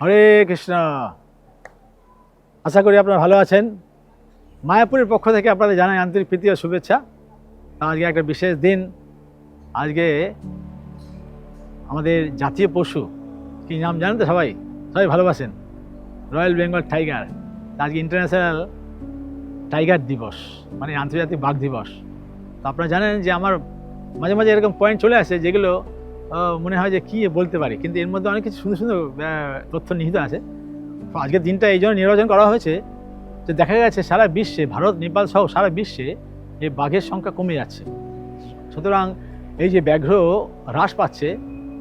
হরে কৃষ্ণ। আশা করি আপনারা ভালো আছেন। মায়াপুরের পক্ষ থেকে আপনাদের জানাই আন্তরিক প্রীতি ও শুভেচ্ছা। আজকে একটা বিশেষ দিন। আজকে আমাদের জাতীয় পশু, কি নাম জানেন তো সবাই? সবাই ভালোবাসেন। Royal Bengal tiger. আজকে ইন্টারন্যাশনাল টাইগার দিবস মানে আন্তর্জাতিক বাঘ দিবস। তো আপনারা জানেন যে আমার মাঝে মাঝে এরকম পয়েন্ট চলে আসে যেগুলো মনে হয় যে কী বলতে পারি। কিন্তু এর মধ্যে অনেক কিছু সুন্দর সুন্দর তথ্য নিহিত আছে। আজকের দিনটা এই জন্য নির্বাচন করা হয়েছে যে দেখা গেছে সারা বিশ্বে, ভারত, নেপাল সহ সারা বিশ্বে এই বাঘের সংখ্যা কমে যাচ্ছে। সুতরাং এই যে ব্যাঘ্র হ্রাস পাচ্ছে,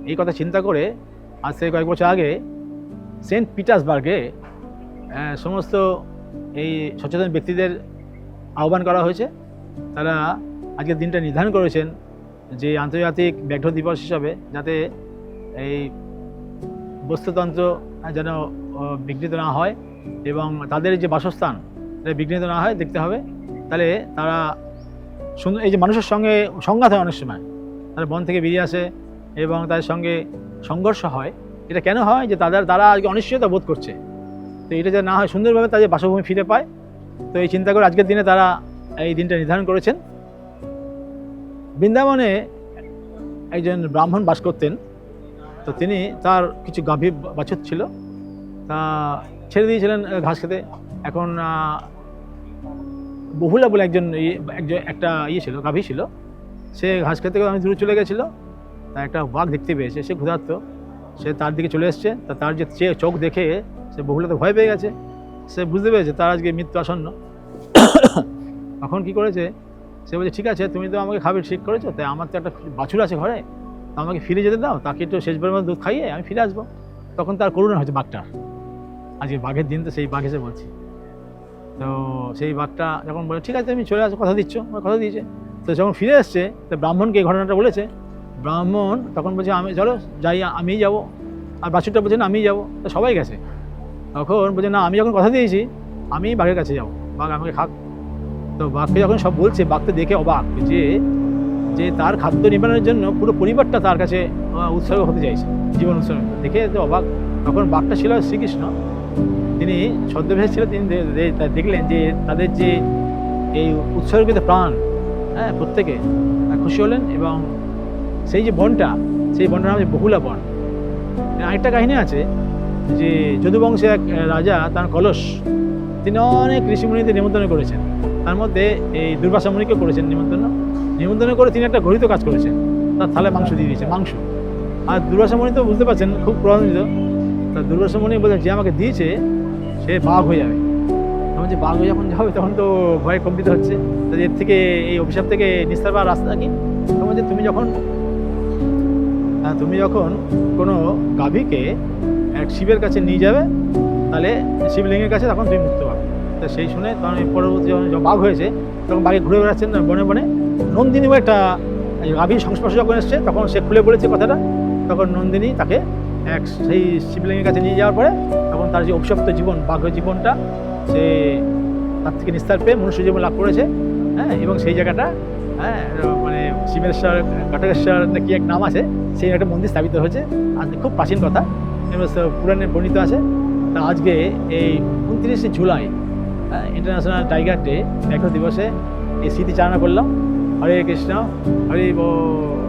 এই কথা চিন্তা করে আজ থেকে কয়েক বছর আগে সেন্ট পিটার্সবার্গে সমস্ত এই সচেতন ব্যক্তিদের আহ্বান করা হয়েছে। তারা আজকের দিনটা নির্ধারণ করেছেন যে আন্তর্জাতিক ব্যাঘ্র দিবস হিসাবে যাতে এই বস্তুতন্ত্র যেন বিঘ্নিত না হয় এবং তাদের যে বাসস্থান এটা বিঘ্নিত না হয়, দেখতে হবে। তাহলে তারা সুন্দর এই যে মানুষের সঙ্গে সংঘাত হয় অনেক সময়। তারা বন থেকে বেরিয়ে আসে এবং তাদের সঙ্গে সংঘর্ষ হয়। এটা কেন হয় যে তাদের, তারা আজকে অনিশ্চয়তা বোধ করছে? তো এটা যেন না হয়, সুন্দরভাবে তাদের বাসভূমি ফিরে পায়। তো এই চিন্তা করে আজকের দিনে তারা এই দিনটা নির্ধারণ করেছেন। বৃন্দাবনে একজন ব্রাহ্মণ বাস করতেন। তো তিনি তার কিছু গাভী বাছুর ছিল। তা ছেড়ে দিয়েছিলেন ঘাস খেতে। এখন বহুলা বলে একজন ইয়ে- একজন, একটা ইয়ে ছিল, গাভী ছিল। সে ঘাস খেতে আমি দূরে চলে গেছিল। তা একটা বাঘ দেখতে পেয়েছে, সে ক্ষুধার্ত। সে তার দিকে চলে এসছে। তা তার যে চোখ দেখে সে বহুলা তো ভয় পেয়ে গেছে। সে বুঝতে পেরেছে, তার আজকে মৃত্যু আসন্ন। তখন কি করেছে সে বলছে, ঠিক আছে, তুমি তো আমাকে খাবে, ঠিক করেছ। তাই আমার তো একটা বাছুর আছে ঘরে। আমাকে ফিরে যেতে দাও, তাকে একটু শেষবার মতো দুধ খাইয়ে আমি ফিরে আসব। তখন তার করুণা হয়েছে বাঘটার। আজকে বাঘের দিন তো সেই বাঘ এসে বলছি। তো সেই বাঘটা যখন বলে, ঠিক আছে, তুমি চলে আসো, কথা দিচ্ছ। আমার কথা দিয়েছে। তো যখন ফিরে এসছে, তো ব্রাহ্মণকে এই ঘটনাটা বলেছে। ব্রাহ্মণ তখন বলছে, আমি, চলো, যাই, আমিই যাব। আর বাছুরটা বলছে, না, আমিই যাব। তো সবাই গেছে। তখন বলছে, না, আমি যখন কথা দিয়েছি আমি বাঘের কাছে যাব। বাঘ আমাকে খাক। তো বাঘকে যখন সব বলছে বাঘকে দেখে অবাক যে যে তার খাদ্য নিবারণের জন্য পুরো পরিবারটা তার কাছে উৎসর্গ হতে চাইছে, জীবন উৎসর্গ দেখে তো অবাক। তখন বাঘটা ছিল শ্রীকৃষ্ণ। তিনি ছদ্মবেশে ছিল, তিনি দেখলেন যে তাদের যে এই উৎসর্গিত প্রাণ হ্যাঁ প্রত্যেকে খুশি হলেন এবং সেই যে বনটা, সেই বনটার নাম বহুলা বন। আরেকটা কাহিনী আছে যে যদুবংশের এক রাজা, তার কলস, তিনি অনেক ঋষিমুনিদের নিমন্ত্রণ করেছেন। তার মধ্যে এই দুর্বাসা মুনিকে করেছেন নিমন্ত্রণ। নিমন্ত্রণ করে তিনি একটা ঘড়িত কাজ করেছেন। তার থালে মাংস দিয়ে দিয়েছে মাংস। আর দুর্বাসা মুনি তো বুঝতে পারছেন খুব প্রভাবিত। তা দুর্বাসা মুনি বলছেন যে আমাকে দিয়েছে সে বাঘ হয়ে যাবে। তখন যে বাঘ হয়ে যখন যাবে তখন তো ভয়ে কম্পিত হচ্ছে। এর থেকে এই অভিশাপ থেকে নিস্তার পাওয়ার রাস্তা কি? তখন যে তুমি যখন হ্যাঁ, তুমি যখন কোনো গাভীকে এক শিবের কাছে নিয়ে যাবে তাহলে শিবলিঙ্গের কাছে তখন তুমি মুক্ত পাবে। তো সেই শুনে তখন পরবর্তী যখন বাঘ হয়েছে, তখন বাঘে ঘুরে বেড়াচ্ছেন বনে বনে। নন্দিনী একটা গাভীর সংস্পর্শে যখন এসছে, তখন সে খুলে বলেছে কথাটা। তখন নন্দিনী তাকে এক সেই শিবলিঙ্গের কাছে নিয়ে যাওয়ার পরে, তখন তার যে অভিশপ্ত জীবন বাঘের জীবনটা, সে তার থেকে নিস্তার পেয়ে মনুষ্য জীবন লাভ করেছে। হ্যাঁ এবং সেই জায়গাটা হ্যাঁ মানে শিবেশ্বর, ঘটকেশ্বর না কি এক নাম আছে, সেই একটা মন্দির স্থাপিত হয়েছে। আজ খুব প্রাচীন কথা। পুরাণে বর্ণিত আছে। তা আজকে এই উনত্রিশে জুলাই ইন্টারন্যাশনাল টাইগার ডে ব্যাঘ্র দিবসে এই স্মৃতিচারণা করলাম। হরে কৃষ্ণ হরে বল।